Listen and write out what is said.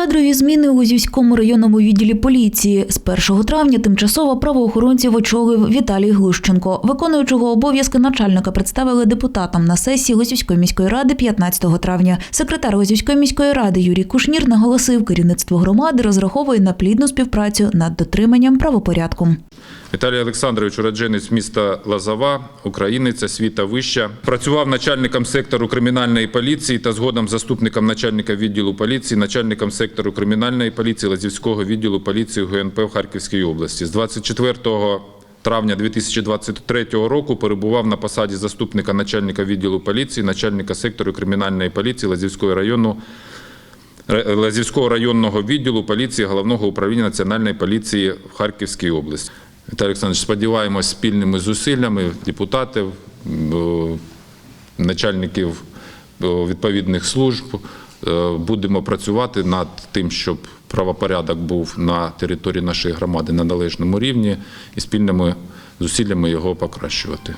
Кадрові зміни у Лозівському районному відділі поліції. З 1 травня тимчасово правоохоронців очолив Віталій Глущенко. Виконуючого обов'язки начальника представили депутатам на сесії Лозівської міської ради 15 травня. Секретар Лозівської міської ради Юрій Кушнір наголосив, керівництво громади розраховує на плідну співпрацю над дотриманням правопорядку. Віталій Олександрович, уродженець міста Лазова, українець, освіта вища. Працював начальником сектору кримінальної поліції та згодом заступником начальника відділу поліції, начальником сектору кримінальної поліції Лазівського відділу поліції ГУНП в Харківській області. З 24 травня 2023 року перебував на посаді заступника начальника відділу поліції, начальника сектору кримінальної поліції Лазівського району Лазівського районного відділу поліції Головного управління Національної поліції в Харківській області. Віталій Олександрович, сподіваємось, спільними зусиллями депутатів, е, начальників е, відповідних служб е, будемо працювати над тим, щоб правопорядок був на території нашої громади на належному рівні і спільними зусиллями його покращувати.